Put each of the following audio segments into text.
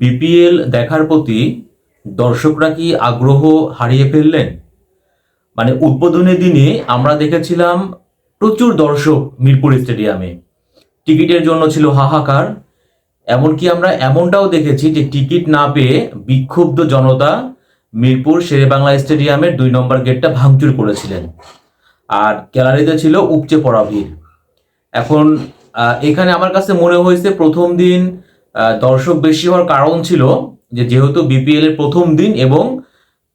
BPL দেখার প্রতি দর্শকরা কি আগ্রহ হারিয়ে ফেললেন? মানে উদ্বোধনের দিনে আমরা দেখেছিলাম প্রচুর দর্শক মিরপুর স্টেডিয়ামে। টিকিটের জন্য ছিল হাহাকার। এমনকি আমরা এমনটাও দেখেছি যে টিকিট না পেয়ে বিক্ষুব্ধ জনতা মিরপুর শেরেবাংলা স্টেডিয়ামের দুই নম্বর গেটটা ভাঙচুর করেছিলেন। আর গ্যালারিতে ছিল উপচে পড়া ভিড়। এখন এখানে আমার কাছে মনে হয়েছে প্রথম দিন দর্শক বেশি হওয়ার কারণ ছিল যে যেহেতু বিপিএল এর প্রথম দিন এবং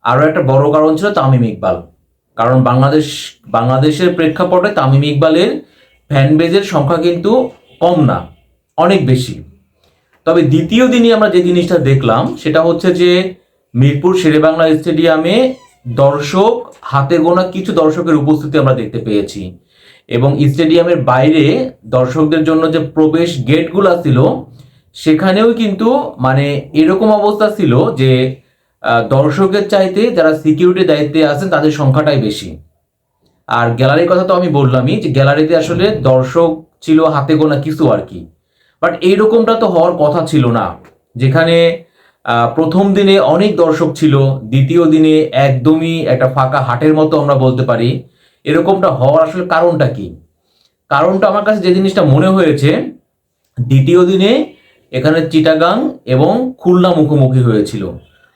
আরও একটা বড় কারণ ছিল তামিম ইকবাল। কারণ বাংলাদেশ, বাংলাদেশের প্রেক্ষাপটে তামিম ইকবালের ফ্যান বেজের সংখ্যা কিন্তু কম না, অনেক বেশি। তবে দ্বিতীয় দিনই আমরা যে জিনিসটা দেখলাম, সেটা হচ্ছে যে মিরপুর শেরেবাংলা স্টেডিয়ামে দর্শক হাতে গোনা কিছু দর্শকের উপস্থিতি আমরা দেখতে পেয়েছি। এবং স্টেডিয়ামের বাইরে দর্শকদের জন্য যে প্রবেশ গেটগুলো ছিল সেখানেও কিন্তু মানে এরকম অবস্থা ছিল যে দর্শকের চাইতে যারা সিকিউরিটি দায়িত্বে আছেন তাদের সংখ্যাটাই বেশি। আর গ্যালারির কথা তো আমি বললামই যে গ্যালারিতে আসলে দর্শক ছিল হাতে গোনা কিছু আর কি। বাট এইরকমটা তো হওয়ার কথা ছিল না। যেখানে প্রথম দিনে অনেক দর্শক ছিল, দ্বিতীয় দিনে একদমই একটা ফাঁকা হাটের মতো আমরা বলতে পারি। এরকমটা হওয়ার আসলে কারণটা কি? কারণটা আমার কাছে যে জিনিসটা মনে হয়েছে, দ্বিতীয় দিনে এখানে চিটাগাং এবং খুলনা মুখোমুখি হয়েছিল।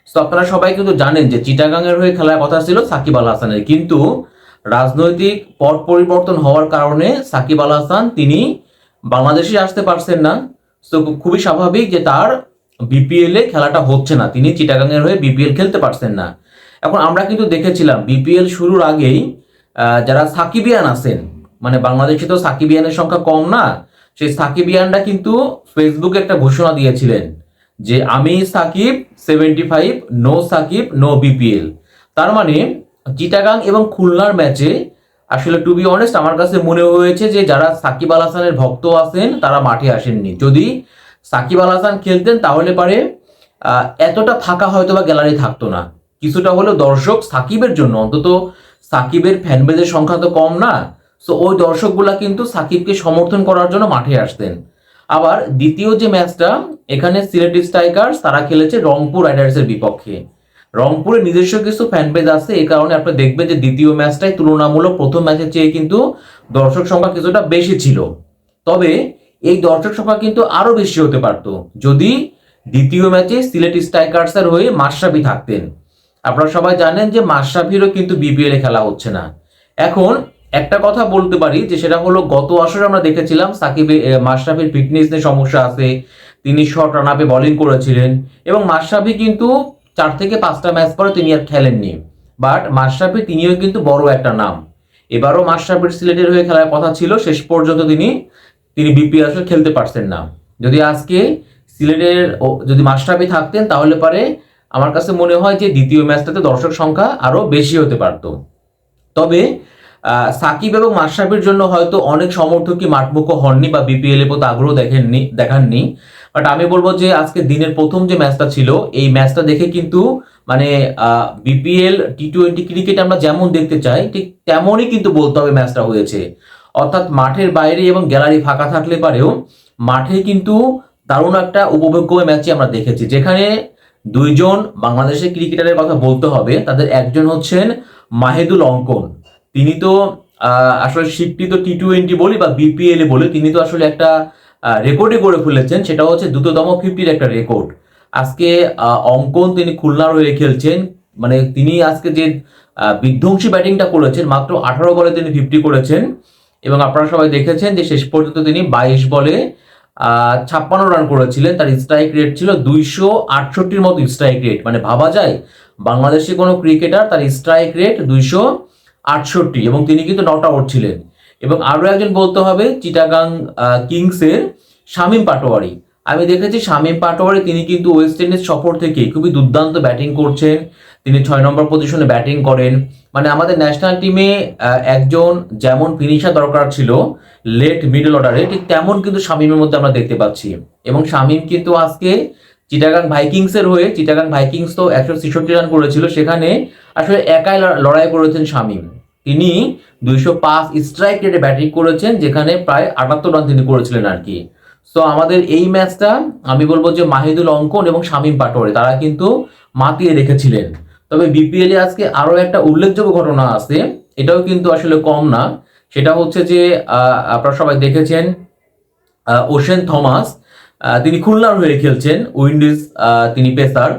তো আপনারা সবাই কিন্তু জানেন যে চিটাগাংয়ের হয়ে খেলার কথা ছিল সাকিব আল হাসানের। কিন্তু রাজনৈতিক পট পরিবর্তন হওয়ার কারণে সাকিব আল হাসান তিনি বাংলাদেশে আসতে পারছেন না। তো খুবই স্বাভাবিক যে তার বিপিএল এ খেলাটা হচ্ছে না। তিনি চিটাগাংয়ের হয়ে বিপিএল খেলতে পারছেন না। এখন আমরা কিন্তু দেখেছিলাম বিপিএল শুরুর আগেই যারা সাকিবিয়ান আছেন মানে বাংলাদেশে তো সাকিবিয়ানের সংখ্যা কম না সেই সাকিবিয়ানরা কিন্তু ফেসবুকে একটা ঘোষণা দিয়েছিলেন যে আমি Shakib seventy five no Shakib no BPL তার মানে চিটাগাং এবং খুলনার ম্যাচে আসলে টু বি অনেস্ট আমার কাছে মনে হয়েছে যে যারা সাকিব আল হাসানের ভক্ত আছেন তারা মাঠে আসেননি। যদি সাকিব আল হাসান খেলতেন তাহলে পারে এতটা ফাঁকা হয়তো বা গ্যালারি থাকতো না। কিছুটা হলেও দর্শক সাকিবের জন্য, অন্তত সাকিবের ফ্যানবেজের সংখ্যা তো কম না। সো ওই দর্শকগুলা কিন্তু সাকিবকে সমর্থন করার জন্য মাঠে আসতেন। আবার দ্বিতীয় যে ম্যাচটা, এখানে সিলেটি স্ট্রাইকার্স, তারা খেলেছে রংপুর রাইডার্সের বিপক্ষে। রংপুরের নিজস্ব কিছু ফ্যান পেজ আছে, এই কারণে আপনি দেখবেন যে দ্বিতীয় ম্যাচটাই তুলনামূলক প্রথম ম্যাচের চেয়ে কিন্তু দর্শক সংখ্যা কিছুটা বেশি ছিল। তবে এই দর্শক সংখ্যা কিন্তু আরও বেশি হতে পারত, যদি দ্বিতীয় ম্যাচে সিলেট স্ট্রাইকার্সের হয়ে মাশরাফি থাকতেন। আপনারা সবাই জানেন যে মাশরাফিরও কিন্তু বিপিএল খেলা হচ্ছে না। এখন একটা কথা বলতে পারি যে সেটা হলো গত আসরে আমরা দেখেছিলাম সাকিব মাশরাফির ফিটনেস নিয়ে সমস্যা আছে। তিনি শর্ট রান আপে বোলিং করেছিলেন এবং মাশরাফি কিন্তু চার থেকে পাঁচটা ম্যাচ পরে তিনি আর খেলেননি। বাট মাশরাফি তিনিও কিন্তু বড় একটা নাম। এবারও মাশরাফির সিলেটের হয়ে খেলার কথা ছিল, শেষ পর্যন্ত তিনি তিনি বিপিএল খেলতে পারছেন না। যদি আজকে সিলেটের যদি মাশরাফি থাকতেন তাহলে পরে আমার কাছে মনে হয় যে দ্বিতীয় ম্যাচটাতে দর্শক সংখ্যা আরও বেশি হতে পারত। তবে সাকিব এবং মাশরাফির জন্য হয়তো অনেক সমর্থকই মাঠমুখো হননি বা বিপিএল এর প্রতি আগ্রহ দেখেননি, দেখাননি। বাট আমি বলব যে আজকে দিনের প্রথম যে ম্যাচটা ছিল, এই ম্যাচটা দেখে কিন্তু মানে বিপিএল টি টোয়েন্টি ক্রিকেট আমরা যেমন দেখতে চাই, ঠিক তেমনই কিন্তু বলতে হবে ম্যাচটা হয়েছে। অর্থাৎ মাঠের বাইরে এবং গ্যালারি ফাঁকা থাকলে পারেও মাঠে কিন্তু দারুণ একটা উপভোগ্য ম্যাচই আমরা দেখেছি, যেখানে দুইজন বাংলাদেশের ক্রিকেটারের কথা বলতে হবে, তাদের একজন হচ্ছেন মাহেদুল অঙ্কন। তিনি তো আসলে স্বীকৃত টি টোয়েন্টি বলি বা বিপিএল বলি, তিনি তো আসলে একটা রেকর্ডই করে ফেলেছেন, সেটা হচ্ছে দ্রুততম ফিফটির একটা রেকর্ড আজকে অঙ্কন তিনি খুলনার হয়ে খেলছেন মানে তিনি আজকে যে বিধ্বংসী ব্যাটিংটা করেছেন, মাত্র আঠারো বলে তিনি ফিফটি করেছেন। এবং আপনারা সবাই দেখেছেন যে শেষ পর্যন্ত তিনি বাইশ বলে ছাপ্পান্ন রান করেছিলেন। তার স্ট্রাইক রেট ছিল দুইশো আটষট্টির মতো স্ট্রাইক রেট মানে ভাবা যায়, বাংলাদেশি কোনো ক্রিকেটার তার স্ট্রাইক রেট দুইশো আটষট্টি, এবং তিনি কিন্তু নট আউট ছিলেন। এবং আরও একজন বলতে হবে, চিটাগাং কিংসের শামীম পাটোয়ারি। আমি দেখেছি শামীম পাটোয়ারি, তিনি কিন্তু ওয়েস্ট ইন্ডিজ সফর থেকে খুবই দুর্দান্ত ব্যাটিং করছেন। তিনি ছয় নম্বর পজিশনে ব্যাটিং করেন। মানে আমাদের ন্যাশনাল টিমে একজন যেমন ফিনিশার দরকার ছিল লেট মিডল অর্ডারে ঠিক তেমন কিন্তু শামীমের মধ্যে আমরা দেখতে পাচ্ছি। এবং শামীম কিন্তু আজকে চিটাগাং ভাইকিংসের হয়ে, চিটাগাং ভাইকিংস তো একশো ছেষট্টি রান করেছিল, সেখানে আসলে একাই লড়াই করেছেন শামীম। তিনি দুইশো পাঁচ স্ট্রাইক রেটে ব্যাটিং করেছেন, যেখানে প্রায় আটাত্তর রান তিনি করেছিলেন আর কি। সো আমাদের এই ম্যাচটা আমি বলব যে মাহিদুল অঙ্কন এবং শামীম পাটোয়ারি, তারা কিন্তু মাতিয়ে রেখেছিলেন। তবে বিপিএল আজকে আরও একটা উল্লেখযোগ্য ঘটনা আছে, এটাও কিন্তু আসলে কম না। সেটা হচ্ছে যে আপনারা সবাই দেখেছেন ওশেন থমাস তিনি খুলনার হয়ে খেলছেন, উইন্ডিজ তিনি পেসার।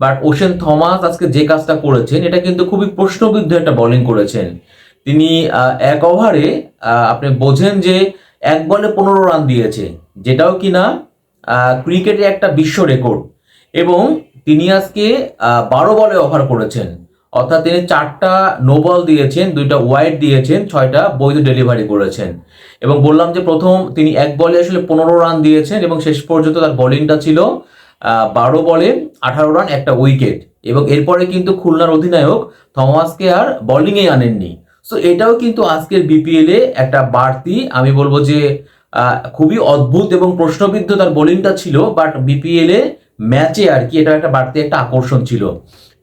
বাট ওশেন থমাস আজকে যে কাজটা করেছেন, এটা কিন্তু খুবই প্রশ্নবিদ্ধ একটা বোলিং করেছেন। তিনি এক ওভারে আপনি বোঝেন যে এক বলে পনেরো রান দিয়েছে, যেটাও কিনা ক্রিকেটে একটা বিশ্ব রেকর্ড এবং তিনি আজকে বারো বলে ওভার করেছেন। অর্থাৎ তিনি চারটা নো বল দিয়েছেন, দুইটা ওয়াইড দিয়েছেন, ছয়টা বৈধ ডেলিভারি করেছেন। এবং বললাম যে প্রথম তিনি এক বলে আসলে পনেরো রান দিয়েছেন এবং শেষ পর্যন্ত তার বোলিংটা ছিল বারো বলে আঠারো রান, একটা উইকেট। এবং এরপরে কিন্তু খুলনার অধিনায়ক থমাসকে আর বোলিংয়ে আনেননি। সো এটাও কিন্তু আজকের বিপিএল একটা বাড়তি, আমি বলব যে খুবই অদ্ভুত এবং প্রশ্নবিদ্ধ তার বোলিংটা ছিল বাট বিপিএল ম্যাচে আর কি এটা একটা বাড়তি একটা আকর্ষণ ছিল।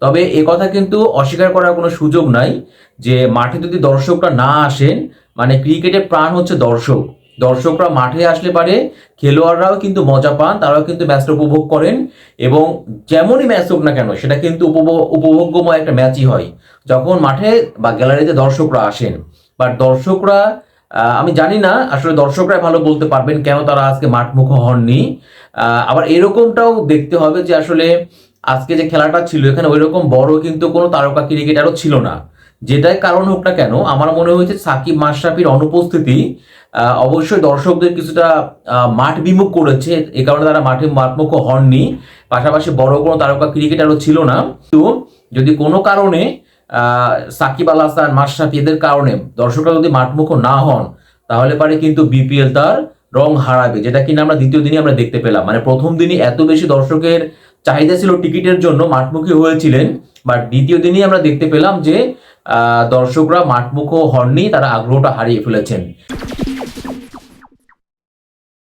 তবে এ কথা কিন্তু অস্বীকার করার কোনো সুযোগ নাই যে, মাঠে যদি দর্শকরা না আসেন মানে ক্রিকেটের প্রাণ হচ্ছে দর্শক। দর্শকরা মাঠে আসলে পারে, খেলোয়াড়রাও কিন্তু মজা পান, তারাও কিন্তু ম্যাচটা উপভোগ করেন এবং যেমনই ম্যাচ হোক না কেন, সেটা কিন্তু উপভোগ উপভোগ্যময় একটা ম্যাচই হয়। যখন মাঠে বা গ্যালারিতে দর্শকরা আসেন বাট দর্শকরা আমি জানি না, আসলে দর্শকরা ভালো বলতে পারবেন কেন তারা আজকে মাঠমুখ হননি। আবার এরকমটাও দেখতে হবে যে আসলে আজকে যে খেলাটা ছিল, এখানে ওই রকম বড় কিন্তু কোনো তারকা ক্রিকেটারও ছিল না। যেটাই কারণ হোক না কেন, আমার মনে হয়েছে সাকিব মাশরাফির অনুপস্থিতি অবশ্যই দর্শকদের কিছুটা মাঠ বিমুখ করেছে, এ কারণে তারা মাঠে মাঠমুখ হননি। পাশাপাশি বড় কোনো তারকা ক্রিকেটারও ছিল না। তো যদি কোনো কারণে সাকিব আল হাসান, মাশরাফি এদের কারণে দর্শকরা যদি মাঠমুখ না হন, তাহলে পারে কিন্তু বিপিএল তার রং হারাবে, যেটা কিনা আমরা দ্বিতীয় দিনে আমরা দেখতে পেলাম। মানে প্রথম দিনই এত বেশি দর্শকের চাহিদা ছিল টিকিটের জন্য, মাঠমুখী হয়েছিলেন, বাট দ্বিতীয় দিনই আমরা দেখতে পেলাম যে দর্শকরা মাঠমুখো হননি তারা আগ্রহটা হারিয়ে ফেলেছেন।